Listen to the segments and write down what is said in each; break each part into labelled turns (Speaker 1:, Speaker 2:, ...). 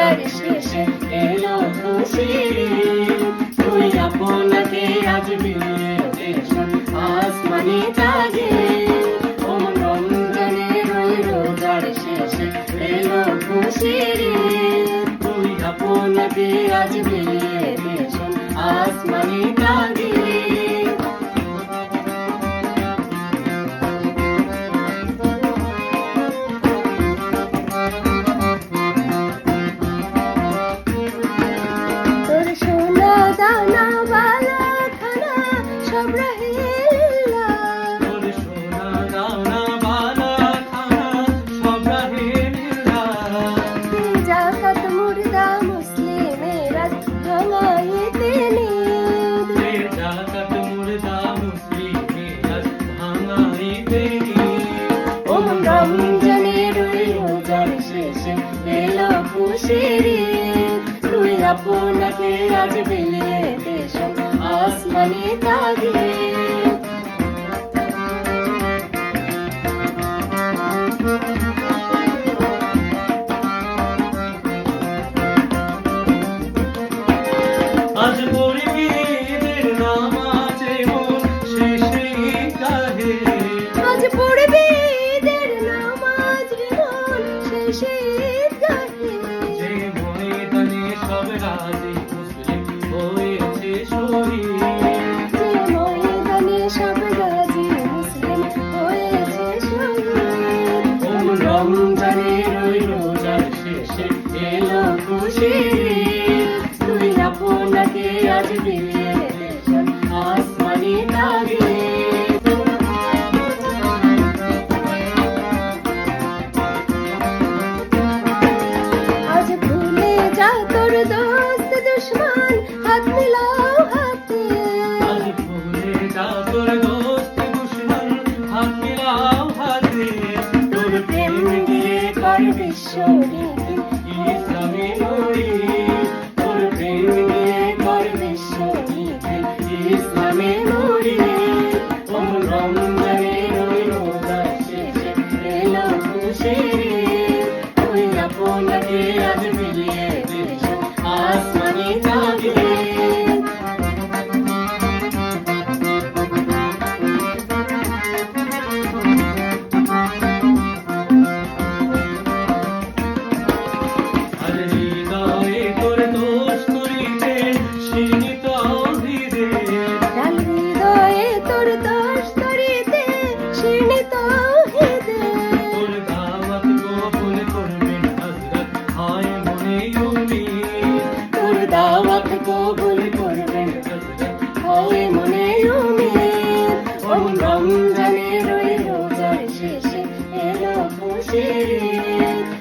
Speaker 1: হাজার শেষে এলো খুশি তুই আপনাকে আজ বিয়ে আসমানি তাজে। রমজানে রই রোজার খুশির তুই আপনাকে আজ বিলিয়ে দেশ আসমানি তাগিদ
Speaker 2: এলো খুশির।
Speaker 1: তুই আপনাকে আজ বিলিয়ে আসমানি তাগিদ। আজ ভুলে যা তোর দোস্ত দুশ্মন হাত মিলাও হাতে।
Speaker 2: আজ ভুলে যা তোর দোস্ত দুশ্মন হাত মিলাও হাতে।
Speaker 1: তোর প্রেম দিয়ে কর বিশ্ব
Speaker 2: ইসলামে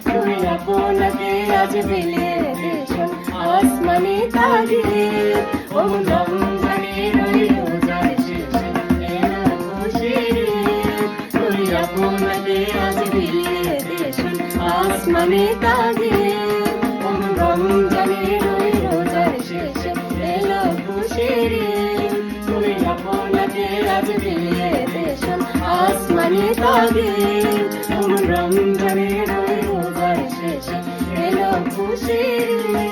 Speaker 1: তুই আপনাকে আজ বিলিয়ে দিস আসমানি তাগিদ ওম রমজানের ওই রোজার শেষে। এলো ঈদ। তুই আপনাকে আজ বিলিয়ে দিস আসমানি আসমানি তাগিদ রন্ধনের রোজার শেষে এলো খুশির